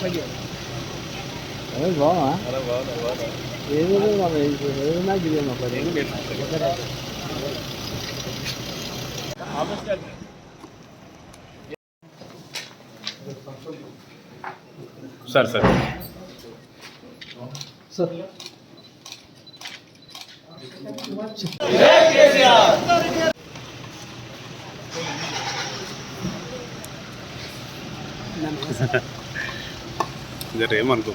అదే బావా ఏదో ఏదైనా పని సార్ సార్ సార్ జర ఏమనుకో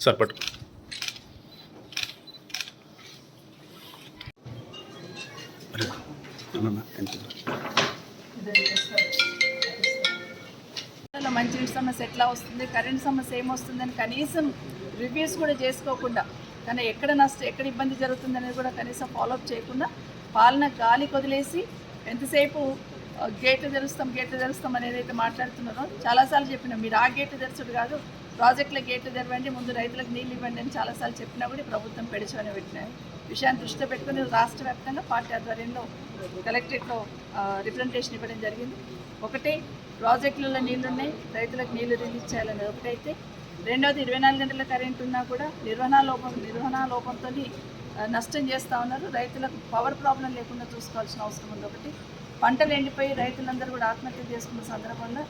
సార్ పట్టు. మంచినీటి సమస్య ఎట్లా వస్తుంది? కరెంట్ సమస్య ఏమొస్తుందని కనీసం రివ్యూస్ కూడా చేసుకోకుండా కానీ ఎక్కడ నష్టం ఎక్కడ ఇబ్బంది జరుగుతుంది అనేది కూడా కనీసం ఫాలోఅప్ చేయకుండా పాలన గాలి వదిలేసి ఎంతసేపు గేట్లు తెరుస్తాం గేట్లు తెరుస్తాం అనేది అయితే మాట్లాడుతున్నారో చాలాసార్లు చెప్పినాం మీరు ఆ గేట్లు తెరచుడు కాదు ప్రాజెక్టుల గేట్లు తెరవండి ముందు రైతులకు నీళ్ళు ఇవ్వండి అని చాలాసార్లు చెప్పినా కూడా ప్రభుత్వం పెడిచని పెట్టినాయి. విషయాన్ని దృష్టిలో పెట్టుకుని రాష్ట్ర వ్యాప్తంగా పార్టీ ఆధ్వర్యంలో కలెక్టరేట్లో రిప్రజెంటేషన్ ఇవ్వడం జరిగింది. ఒకటి ప్రాజెక్టులలో నీళ్ళు ఉన్నాయి రైతులకు నీళ్ళు రిలీజ్ చేయాలనేది ఒకటైతే రెండవది ఇరవై నాలుగు గంటల కరెంట్ ఉన్నా కూడా నిర్వహణ లోపం నిర్వహణ లోపంతో నష్టం చేస్తూ ఉన్నారు. రైతులకు పవర్ ప్రాబ్లం లేకుండా చూసుకోవాల్సిన అవసరం ఉంది ఒకటి. పంటలు ఎండిపోయి రైతులందరూ కూడా ఆత్మహత్య చేసుకున్న సందర్భంలో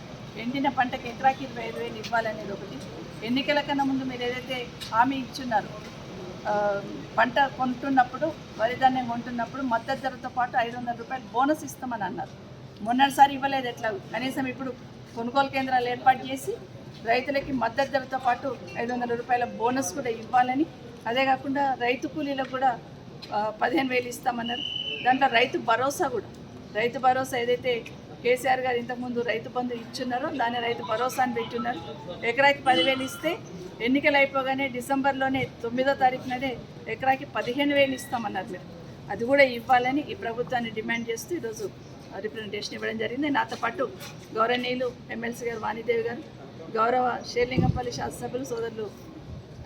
ఎండిన పంటకి ఎకరాకి ఇరవై ఐదు వేలు ఇవ్వాలనేది ఒకటి. ఎన్నికల కన్నా ముందు మీరు ఏదైతే హామీ ఇచ్చున్నారో పంట కొంటున్నప్పుడు వరి ధాన్యం కొంటున్నప్పుడు మద్దతు ధరతో పాటు ఐదు వందల రూపాయలు బోనస్ ఇస్తామని అన్నారు. మొన్నటిసారి ఇవ్వలేదు ఎట్లా? కనీసం ఇప్పుడు కొనుగోలు కేంద్రాలు ఏర్పాటు చేసి రైతులకి మద్దతు ధరతో పాటు ఐదు వందల రూపాయల బోనస్ కూడా ఇవ్వాలని. అదే కాకుండా రైతు కూలీలకు కూడా పదిహేను వేలు ఇస్తామన్నారు. దాంట్లో రైతు భరోసా కూడా. రైతు భరోసా ఏదైతే కేసీఆర్ గారు ఇంతకుముందు రైతు బంధు ఇచ్చున్నారో దాన్ని రైతు భరోసా అని పెట్టున్నారు. ఎకరాకి పదివేలు ఇస్తే ఎన్నికలు అయిపోగానే డిసెంబర్లోనే తొమ్మిదో తారీఖుననే ఎకరాకి పదిహేను వేలు ఇస్తామన్నారు మీరు. అది కూడా ఇవ్వాలని ఈ ప్రభుత్వాన్ని డిమాండ్ చేస్తూ ఈరోజు రిప్రజెంటేషన్ ఇవ్వడం జరిగింది. నాతో పాటు గౌరవనీయులు ఎమ్మెల్సీ గారు వాణిదేవి గారు గౌరవ షేర్లింగంపల్లి శాసనసభ్యులు సోదరులు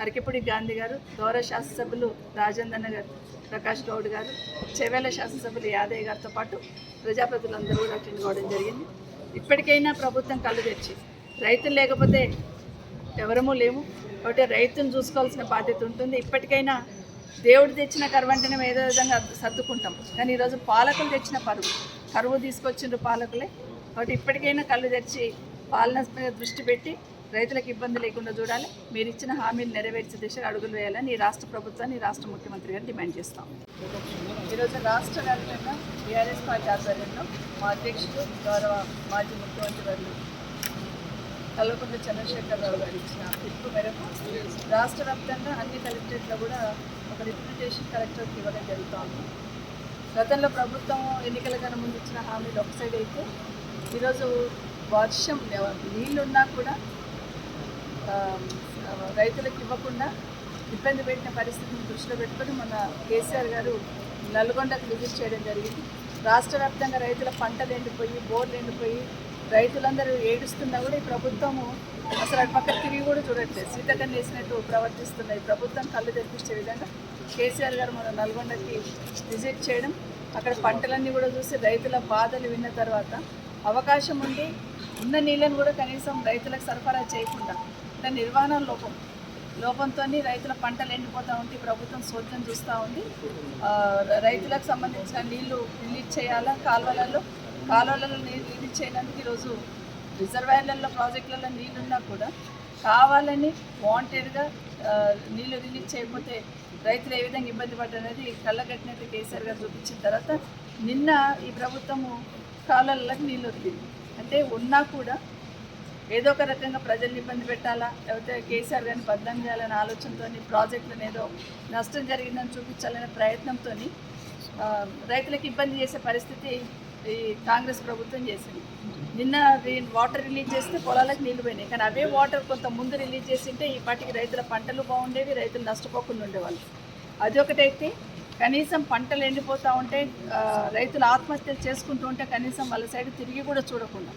అరకిపూడి గాంధీ గారు గౌరవ శాసనసభ్యులు రాజేంద్రన్న గారు ప్రకాష్ గౌడ్ గారు చెవేల శాసనసభ్యులు యాదయ్య గారితో పాటు ప్రజాప్రతినిధులందరూ కూడా అటెండ్ కావడం జరిగింది. ఇప్పటికైనా ప్రభుత్వం కళ్ళు తెచ్చి రైతులు లేకపోతే ఎవరము లేము కాబట్టి రైతును చూసుకోవాల్సిన బాధ్యత ఉంటుంది. ఇప్పటికైనా దేవుడు తెచ్చిన కరువు అంటేనే ఏదో విధంగా సర్దుకుంటాం. కానీ ఈరోజు పాలకులు తెచ్చిన పరువు కరువు తీసుకొచ్చిండ్రు పాలకులే. కాబట్టి ఇప్పటికైనా కళ్ళు తెచ్చి పాలన మీద దృష్టి పెట్టి రైతులకు ఇబ్బంది లేకుండా చూడాలి. మీరు ఇచ్చిన హామీలు నెరవేర్చే దిశగా అడుగులు వేయాలని ఈ రాష్ట్ర ప్రభుత్వాన్ని రాష్ట్ర ముఖ్యమంత్రి గారు డిమాండ్ చేస్తాం. ఈరోజు రాష్ట్ర వ్యాప్తంగా టీఆర్ఎస్ పార్టీ ఆధ్వర్యంలో మా అధ్యక్షుడు గౌరవ మాజీ ముఖ్యమంత్రి వారు కల్వకుంట్ల చంద్రశేఖరరావు గారు ఇచ్చిన పిలుపు మేరకు రాష్ట్ర వ్యాప్తంగా అన్ని కలెక్టరేట్లో కూడా ఒక రిప్రజెంటేషన్ కలెక్టర్కి ఇవ్వడం జరుగుతుంది. గతంలో ప్రభుత్వం ఎన్నికల కన్నా ముందు ఇచ్చిన హామీలు ఒక సైడ్ అయితే ఈరోజు వర్షం నీళ్ళున్నా కూడా రైతులకు ఇవ్వకుండా ఇబ్బంది పెట్టిన పరిస్థితిని దృష్టిలో పెట్టుకొని మన కేసీఆర్ గారు నల్గొండకు విజిట్ చేయడం జరిగింది. రాష్ట్ర వ్యాప్తంగా రైతుల పంటలు ఎండిపోయి బోర్లు ఎండిపోయి రైతులందరూ ఏడుస్తున్నా కూడా ఈ ప్రభుత్వము అసలు అటు పక్క తిరిగి కూడా చూడట్లేదు. సీతకన్ వేసినట్టు ప్రవర్తిస్తున్న ఈ ప్రభుత్వం కళ్ళు తెప్పించే విధంగా కేసీఆర్ గారు మన నల్గొండకి విజిట్ చేయడం అక్కడ పంటలన్నీ కూడా చూసి రైతుల బాధలు విన్న తర్వాత అవకాశం ఉండి ఉన్న నీళ్ళను కూడా కనీసం రైతులకు సరఫరా చేయకుండా దాని నిర్వహణ లోపం లోపంతో రైతుల పంటలు ఎండిపోతూ ఉంటే ప్రభుత్వం సోద్యం చూస్తూ ఉంది. రైతులకు సంబంధించిన నీళ్ళు రిలీజ్ చేయాలా? కాలువలలో కాలువలలో నీళ్ళు రిలీజ్ చేయడానికి ఈరోజు రిజర్వాయర్లలో ప్రాజెక్టులలో నీళ్ళున్నా కూడా కావాలని వాంటెడ్గా నీళ్ళు రిలీజ్ చేయకపోతే రైతులు ఏ విధంగా ఇబ్బంది పడ్డనేది కళ్ళగట్టినట్టు కేసీఆర్ గారు చూపించిన తర్వాత నిన్న ఈ ప్రభుత్వము కాలువలకు నీళ్ళు వదిలింది. అంటే ఉన్నా కూడా ఏదో ఒక రకంగా ప్రజల్ని ఇబ్బంది పెట్టాలా? లేకపోతే కేసీఆర్ గారిని బద్దం చేయాలనే ఆలోచనతో ప్రాజెక్టులను ఏదో నష్టం జరిగిందని చూపించాలనే ప్రయత్నంతో రైతులకు ఇబ్బంది చేసే పరిస్థితి ఈ కాంగ్రెస్ ప్రభుత్వం చేసింది. నిన్న వాటర్ రిలీజ్ చేస్తే పొలాలకు నీళ్ళు పోయినాయి. కానీ అవే వాటర్ కొంత ముందు రిలీజ్ చేసింటే ఈ పాటికి రైతుల పంటలు బాగుండేవి రైతులు నష్టపోకుండా ఉండేవాళ్ళు. అది ఒకటైతే కనీసం పంటలు ఎండిపోతూ ఉంటే రైతులు ఆత్మహత్యలు చేసుకుంటూ ఉంటే కనీసం వాళ్ళ సైడ్ తిరిగి కూడా చూడకుండా.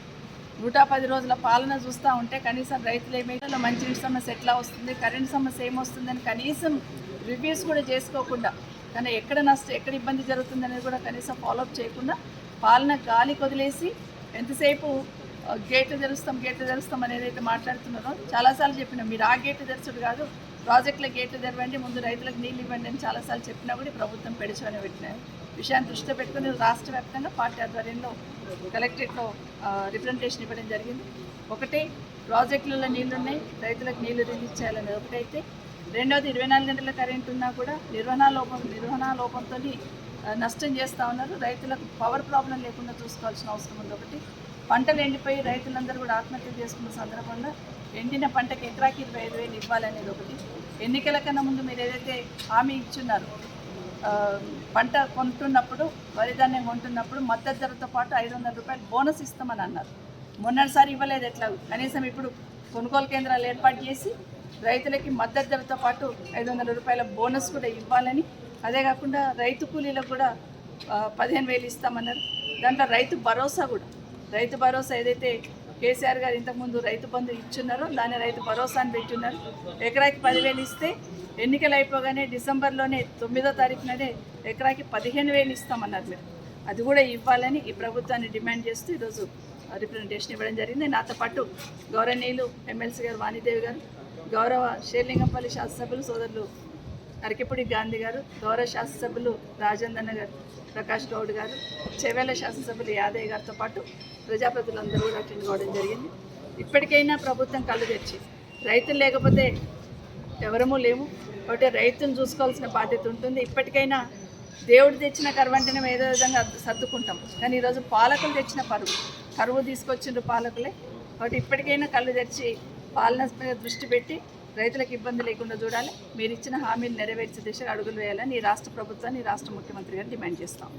నూట పది రోజుల పాలన చూస్తూ ఉంటే కనీసం రైతులు ఏమైనా మంచినీటి సమస్య ఎట్లా వస్తుంది కరెంట్ సమస్య ఏమొస్తుందని కనీసం రివ్యూస్ కూడా చేసుకోకుండా కానీ ఎక్కడ నష్టం ఎక్కడ ఇబ్బంది జరుగుతుందనేది కూడా కనీసం ఫాలోఅప్ చేయకుండా పాలన గాలి వదిలేసి ఎంతసేపు గేట్లు తెరుస్తాం గేట్లు తెరుస్తాం అనేది అయితే మాట్లాడుతున్నారో చాలాసార్లు చెప్పినాం. మీరు ఆ గేట్లు తెరచుడు కాదు ప్రాజెక్టుల గేట్లు తెరవండి ముందు రైతులకు నీళ్ళు ఇవ్వండి అని చాలాసార్లు చెప్పినా కూడా ప్రభుత్వం పెడిచని పెట్టిన విషయాన్ని దృష్టిలో పెట్టుకుని రాష్ట్ర వ్యాప్తంగా పార్టీ ఆధ్వర్యంలో కలెక్టరేట్లో రిప్రజెంటేషన్ ఇవ్వడం జరిగింది. ఒకటి ప్రాజెక్టులలో నీళ్ళున్నాయి రైతులకు నీళ్ళు రిలీజ్ చేయాలనేది ఒకటైతే రెండవది ఇరవై నాలుగు గంటల కరెంట్ ఉన్నా కూడా నిర్వహణ లోపం నిర్వహణ లోపంతో నష్టం చేస్తూ ఉన్నారు. రైతులకు పవర్ ప్రాబ్లం లేకుండా చూసుకోవాల్సిన అవసరం ఉంది. ఒకటి పంటలు ఎండిపోయి రైతులందరూ కూడా ఆత్మహత్య చేసుకున్న సందర్భంగా ఎండిన పంటకి ఎకరాకి ఇరవై ఐదు వేలు ఇవ్వాలనేది ఒకటి. ఎన్నికల కన్నా ముందు మీరు ఏదైతే హామీ ఇచ్చున్నారో పంట కొంటున్నప్పుడు వరి ధాన్యం కొంటున్నప్పుడు మద్దతు ధరతో పాటు ఐదు వందల రూపాయలు బోనస్ ఇస్తామని అన్నారు. మొన్నటిసారి ఇవ్వలేదు ఎట్లా? కనీసం ఇప్పుడు కొనుగోలు కేంద్రాలు ఏర్పాటు చేసి రైతులకి మద్దతు ధరతో పాటు ఐదు వందల రూపాయల బోనస్ కూడా ఇవ్వాలని. అదే కాకుండా రైతు కూలీలకు కూడా పదిహేను వేలు ఇస్తామన్నారు. దాంట్లో రైతు భరోసా కూడా రైతు భరోసా ఏదైతే కేసీఆర్ గారు ఇంతకుముందు రైతు బంధు ఇచ్చున్నారో దాన్ని రైతు భరోసా అని పెట్టున్నారు. ఎకరాకి పదివేలు ఇస్తే ఎన్నికలు అయిపోగానే డిసెంబర్లోనే తొమ్మిదో తారీఖుననే ఎకరాకి పదిహేను వేలు ఇస్తామన్నారు మీరు. అది కూడా ఇవ్వాలని ఈ ప్రభుత్వాన్ని డిమాండ్ చేస్తూ ఈరోజు రిప్రజెంటేషన్ ఇవ్వడం జరిగింది. నాతో పాటు గౌరవనీయులు ఎమ్మెల్సీ గారు వాణిదేవి గారు గౌరవ షేర్లింగంపల్లి శాసనసభ్యులు సోదరులు అరకెపూడి గాంధీ గారు గౌరవ శాసనసభ్యులు రాజేంద్రన్న గారు ప్రకాష్ గౌడ్ గారు చెవేల శాసనసభ్యులు యాదయ్య గారితో పాటు ప్రజాప్రతినిధులందరూ కూడా అటెండ్ కావడం జరిగింది. ఇప్పటికైనా ప్రభుత్వం కళ్ళు తెచ్చి రైతులు లేకపోతే ఎవరమూ లేము కాబట్టి రైతును చూసుకోవాల్సిన బాధ్యత ఉంటుంది. ఇప్పటికైనా దేవుడు తెచ్చిన కరువు అంటేనే ఏదో విధంగా సర్దుకుంటాం. కానీ ఈరోజు పాలకులు తెచ్చిన పరువు కరువు తీసుకొచ్చిండ్రు పాలకులే. కాబట్టి ఇప్పటికైనా కళ్ళు తెచ్చి పాలన మీద దృష్టి పెట్టి రైతులకు ఇబ్బంది లేకుండా చూడాలి. మీరు ఇచ్చిన హామీలు నెరవేర్చే దిశగా అడుగులు వేయాలని రాష్ట్ర ప్రభుత్వాన్ని రాష్ట్ర ముఖ్యమంత్రి గారు డిమాండ్ చేస్తాం.